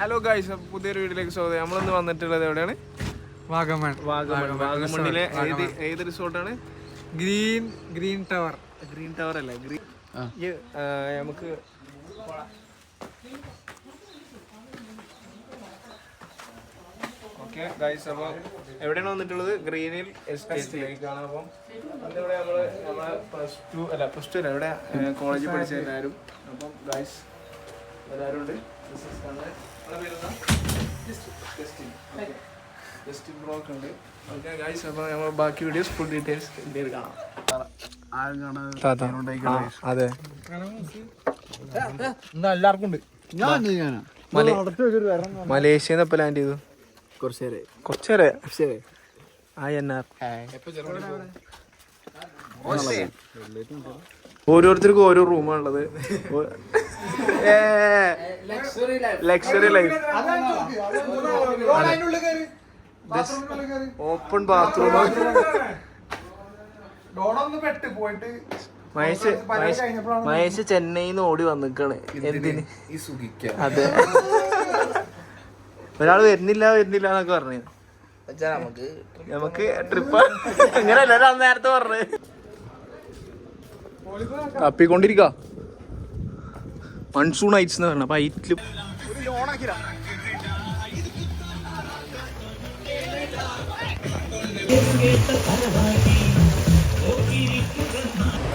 Hello guys പുതിയൊരു വീട്ടിലേക്ക് സ്വാഗതം. നമ്മളിന്ന് വന്നിട്ടുള്ളത് എവിടെയാണ്? വാഗമൺ. വാഗമൺ. വാഗമണ്ണിലെ ഏത് ഏത് റിസോർട്ടാണ്? Green green tower. Green tower അല്ല? ഗ്രീൻ നമുക്ക് ഓക്കെ ഗൈസ് എവിടെയാണ് വന്നിട്ടുള്ളത്? ഗ്രീനിൽ എസ്റ്റേറ്റിലേക്കാണ് അപ്പം. അതിവിടെ നമ്മൾ നമ്മളെ പ്ലസ് ടു അല്ല പ്ലസ് ടു അല്ല ഇവിടെ കോളേജിൽ പഠിച്ച എല്ലാവരും. അപ്പം ഗൈസ് എല്ലാവരും ഉണ്ട് ജസ്റ്റിൻ ബ്ലോക്ക് ഉണ്ട്. ഓക്കെ ഗൈസ് അപ്പോൾ ബാക്കി വീഡിയോസ് ഫുൾ ഡീറ്റെയിൽസ് ഇന്ത്യയിൽ കാണാം. അതെ. എല്ലാവർക്കും ഉണ്ട്. മലേഷ്യ ലാൻഡ് ചെയ്തു? കുറച്ചേരെ കുറച്ചേരെ ആ എന്നാ ഓരോരുത്തർക്കും ഓരോ റൂമാണുള്ളത്. ലക്ഷറി ലൈഫ് ഓപ്പൺ ബാത്റൂം ഡോണൊന്ന് പെട്ട് പോയിട്ട് മഹേഷ് മഹേഷ് ചെന്നൈന്ന് ഓടി വന്നിക്കാണ്. എന്തിന്? അതെ. ഒരാൾ വരുന്നില്ല വരുന്നില്ല എന്നൊക്കെ പറഞ്ഞു. നമുക്ക് നമുക്ക് ട്രിപ്പ് ഇങ്ങനെ ഞാൻ നേരത്തെ പറഞ്ഞു തപ്പിക്കൊണ്ടിരിക്ക. മൺസൂൺ ഐറ്റ്സ് എന്ന് പറഞ്ഞ. അപ്പൊ ഐറ്റിലും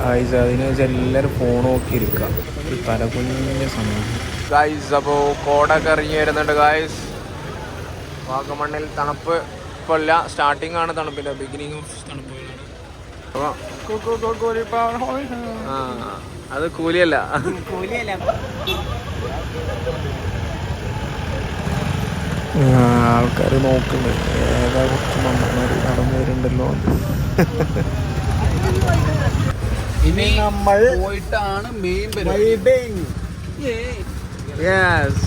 ഗായ്സ് അതിന് വെച്ചാൽ എല്ലാവരും ഫോൺ നോക്കി ഇരിക്കുക ഒരു തലകുഞ്ഞ സമയം. ഗായ്സ് അപ്പോൾ കോടൊക്കെ ഇറങ്ങി വരുന്നുണ്ട് ഗായ്സ് വാഗമണ്ണിൽ തണുപ്പ് ഇപ്പോൾ ഇല്ല. സ്റ്റാർട്ടിംഗ് ആണ് തണുപ്പിന്റെ ബിഗിനിങ് ഓഫ് തണുപ്പുകളാണ്. അപ്പോൾ ആ അത് കൂലിയല്ല. ആൾക്കാർ നോക്കുന്നത് ഏതാ കുറച്ച് മണ്ണന്മാർ നടന്നു വരുന്നുണ്ടല്ലോ. ഇനി നമ്മൾ പോയിട്ടാണ് മെയിൻ യെസ്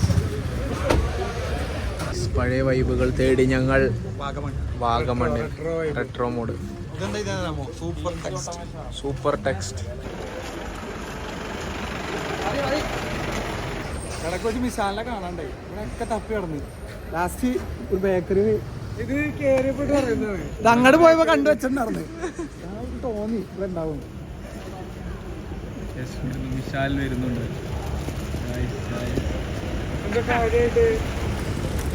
പഴയ വൈബുകൾ തേടി ഞങ്ങൾ Vagamon. വാഗമണ്ണിൽ. Retro mode super text super text ഇടയ്ക്ക് വെച്ച് മിസാലിനെ കാണാണ്ടായി ഇവിടെയൊക്കെ തപ്പി കിടന്ന് ലാസ്റ്റ് ഒരു ബേക്കറി ഇത് കേറിയപ്പോട്ട് പറയുന്നത് ഇത് അങ്ങോട്ട് പോയപ്പോ കണ്ടു വെച്ചിട്ടുണ്ടായിരുന്നു തോന്നി ഇവിടെ ഉണ്ടാവും വിശാൽ വരുന്നുണ്ട്.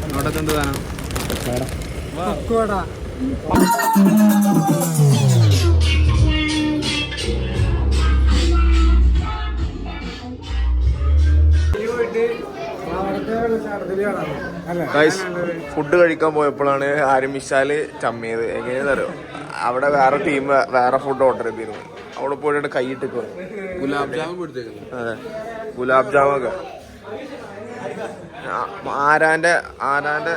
അവിടെ കണ്ടു താനം കൊക്കോട ഗൈസ് ഫുഡ് കഴിക്കാൻ പോയപ്പോഴാണ് ആരും വിശാൽ ചമ്മിയത്. എങ്ങനെയാണെന്ന് അറിയോ? അവിടെ വേറെ ടീം വേറെ ഫുഡ് ഓർഡർ ചെയ്തിരുന്നു. അവിടെ പോയിട്ട് കൈയിട്ട് ഗുലാബ് ജാമുൻ അതെ. ഗുലാബ് ജാമൊക്കെ. ആരാന്റെ ആരാന്റെ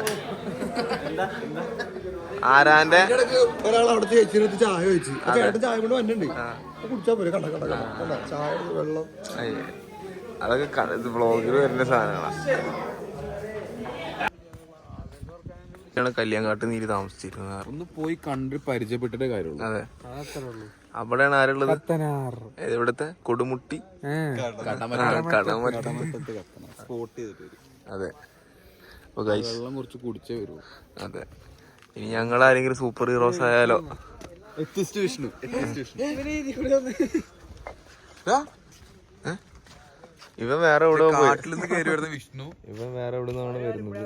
ആരാന്റെ? ഒരാൾ ചേച്ചിനടുത്ത് ചായ വെച്ച് ചേട്ടൻ ചായ കൊണ്ട് വന്നിട്ടുണ്ട്. കുടിച്ചാ പോരെ. കണ്ട കണ്ട കണ്ട. കണ്ട. ചായ വെള്ളം. അയ്യേ. അതൊക്കെ വ്ളോഗിൽ വരുന്ന സാധനങ്ങളാണ് കല്യാങ്കാട്ട് നീര് താമസിച്ചിരുന്നത്. ഒന്ന് പോയി കണ്ട് പരിചയപ്പെട്ടിട്ടേ കാര്യമുള്ളൂ. അതെ. അവിടെയാണ് ആരുള്ളത്? ഇവിടുത്തെ? കൊടുമുട്ടി? അതെ. വെള്ളം കുറച്ച് കുടിച്ചേ വരൂ. അതെ. ഇനി ഞങ്ങൾ ആരെങ്കിലും സൂപ്പർ ഹീറോസ് ആയാലോ? വിഷ്ണു? ഇവൻ വേറെ എവിടെ പോയി? കാട്ടിൽ നിന്ന് കയറി വരുന്ന വിഷ്ണു. ഇവൻ വേറെ എവിടെ നിന്നാണ് വരുന്നത്?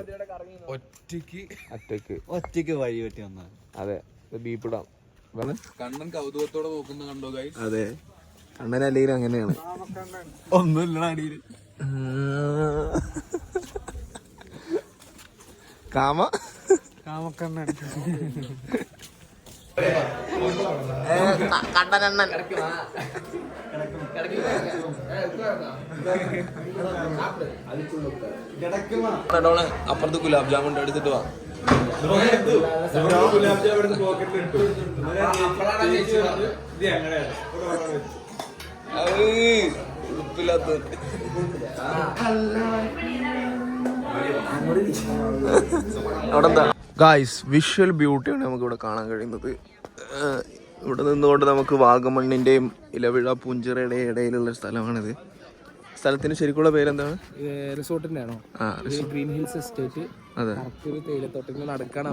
ഒറ്റയ്ക്ക്. അറ്റക്ക്. ഒറ്റയ്ക്ക് വഴി പറ്റി വന്നാൽ അതെ ബീപ്പിടാം കണ്ണൻ കൗതുകത്തോടെ നോക്കുന്ന കണ്ടോ അതെ. കണ്ണൻ അല്ലെങ്കിൽ അങ്ങനെയാണ്. ഒന്നുമില്ല അടിയിൽ കാമ? കാമക്കണ്ണൻ. കണ്ടനണ്ണൻ. അപ്പുറത്ത് ഗുലാബ് ജാമുൻ എടുത്തിട്ട് വാ. ഉടുപ്പില്ലാത്ത. അവിടെ എന്താ ഗായ്സ് വിഷ്വൽ ബ്യൂട്ടിയാണ് നമുക്കിവിടെ കാണാൻ കഴിയുന്നത്. ഇവിടെ നിന്നുകൊണ്ട് നമുക്ക് വാഗമണ്ണിന്റെയും ഇലവിഴ പൂഞ്ചിറയുടെ ഇടയിലുള്ള സ്ഥലമാണിത്. സ്ഥലത്തിന് ശരിക്കുള്ള പേരെന്താണ്? റിസോർട്ടിന്റെ ആണോ ഗ്രീൻ ഹിൽസ് എസ്റ്റേറ്റ് അതെ. തേയിലത്തോട്ടങ്ങൾ നടക്കണം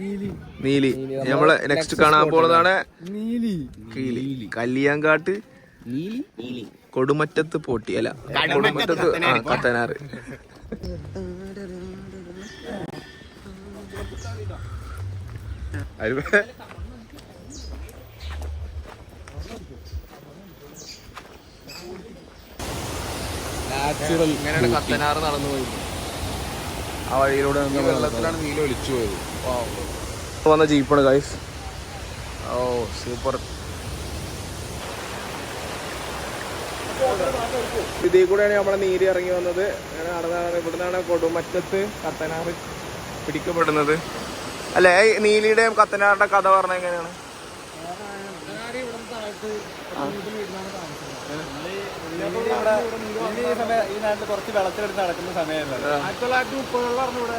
നീലി. നീലി. നമ്മൾ നെക്സ്റ്റ് കാണാൻ പോണതാണ് നീലി. കീലി. കല്ലിയാങ്കാട്ട് കൊടുമറ്റത്ത് പോട്ടി. അല്ല കൊടുമറ്റത്ത് കത്തനാറ്. ഇങ്ങനെയാണ് കത്തനാറ് നടന്നു പോയി? ആ വഴിയിലൂടെ വെള്ളത്തിലാണ് നീല ഒലിച്ചു പോയത്. വന്ന ജീപ്പാണ് ഗൈസ് ഓ സൂപ്പർ ഇതിൽ കൂടെയാണ് നമ്മളെ നീര് ഇറങ്ങി വന്നത്. നടന്നാണ് ഇവിടുന്നാണ് കൊടുമറ്റത്ത് കത്തനാറ് പിടിക്കപ്പെടുന്നത്. അല്ലേ നീലിയുടെയും കത്തനാറിന്റെ കഥ പറഞ്ഞ എങ്ങനെയാണ്? ഈ നാട്ടിൽ കുറച്ച് വെള്ളത്തിലെടുത്ത് നടക്കുന്ന സമയമല്ല ആയിരത്തി തൊള്ളായിരത്തി മുപ്പതുകളിലാണ് ഇവിടെ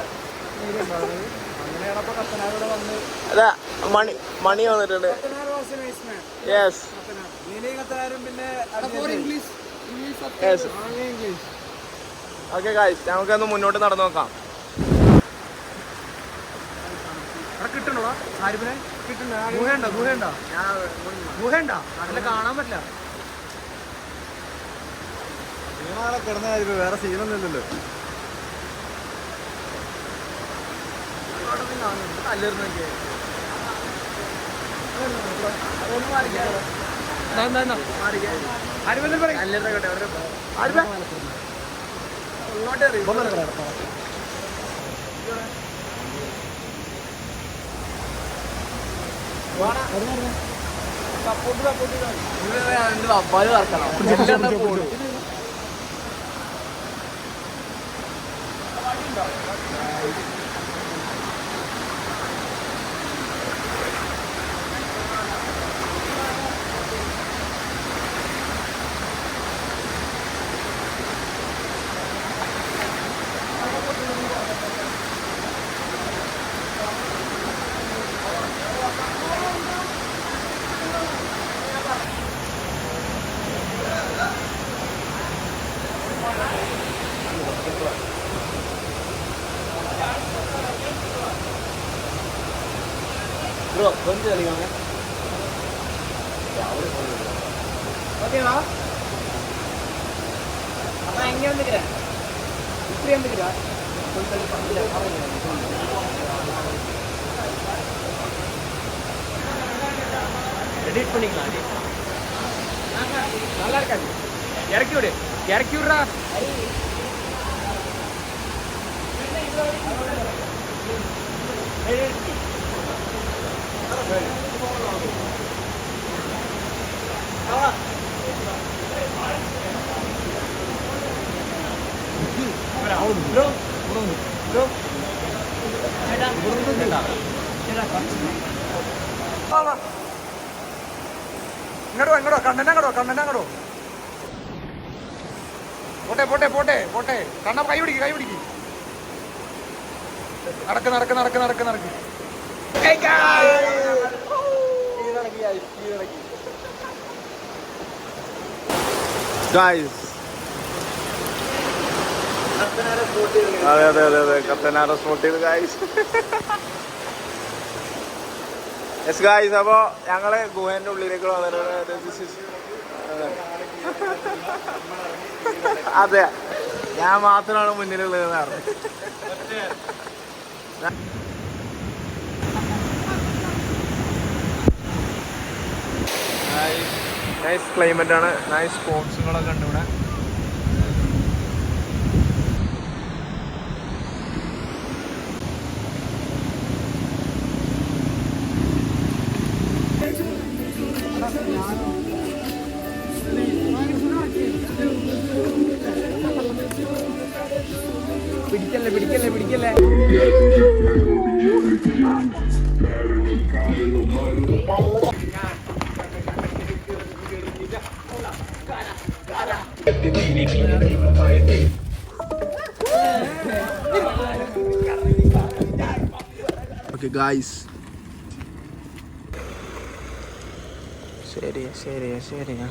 അങ്ങനെയാണ് അപ്പൊ കത്തനാർ ഇവിടെ വന്ന് മണി മണി വന്നിട്ടുണ്ട് യെസ് ഓക്കെ ഗൈസ് നമുക്കൊന്ന് മുന്നോട്ട് നടന്നു നോക്കാം. അവിടെ കിട്ടണോ ആരിഫിനെ കിട്ടണ ഗുഹയുണ്ടോ? ഗുഹയുണ്ടോ? ഗുഹയുണ്ടോ. അതിൽ കാണാൻ പറ്റില്ല. വേറെ സീനൊന്നും ഇല്ലല്ലോ സപ്പോർട്ട് സപ്പോർട്ട് അപ്പാൽ വർക്കണം ப்ரோ கொஞ்சம் தெளிவாங்க ஓகேவா அதான் எங்கே வந்துக்கிறேன் இப்படி வந்துக்கிறா கொஞ்சம் எடிட் பண்ணிக்கலாம் நல்லா இருக்காது. இறக்கி விடு இறக்கி விடுறா. Hey, ഇങ്ങോട്ടോ ഇങ്ങോട്ടോ കണ്ണനെ അങ്ങോട്ടോ കണ്ണനെ അങ്ങോട്ടോ പോട്ടെ പോട്ടെ പോട്ടെ പോട്ടെ. കണ്ണ കൈ പിടിക്ക് കൈ പിടിക്ക്. നടക്ക് നടക്ക് നടക്ക് നടക്ക്. നടക്ക് ഗൈസ് അതെ അതെ അതെ അതെ. കത്തനാറ സ്പോട്ട് ചെയ്ത് ഗായ്സ് യെസ് ഗായ്സ് അപ്പോ ഞങ്ങൾ ഗുഹേന്റെ ഉള്ളിലേക്ക് അതെ. ഞാൻ മാത്രമാണ് മുന്നിലുള്ളത് പറഞ്ഞു നൈസ് ക്ലൈമറ്റ് ആണ്. നൈസ് സ്പോർട്സുകളൊക്കെ ഉണ്ട് ഇവിടെ. പിടിക്കല്ലേ പിടിക്കല്ലേ പിടിക്കല്ലേ? ഓക്കെ ഗായ്സ് ശരിയാ ശരിയാ ശരിയാ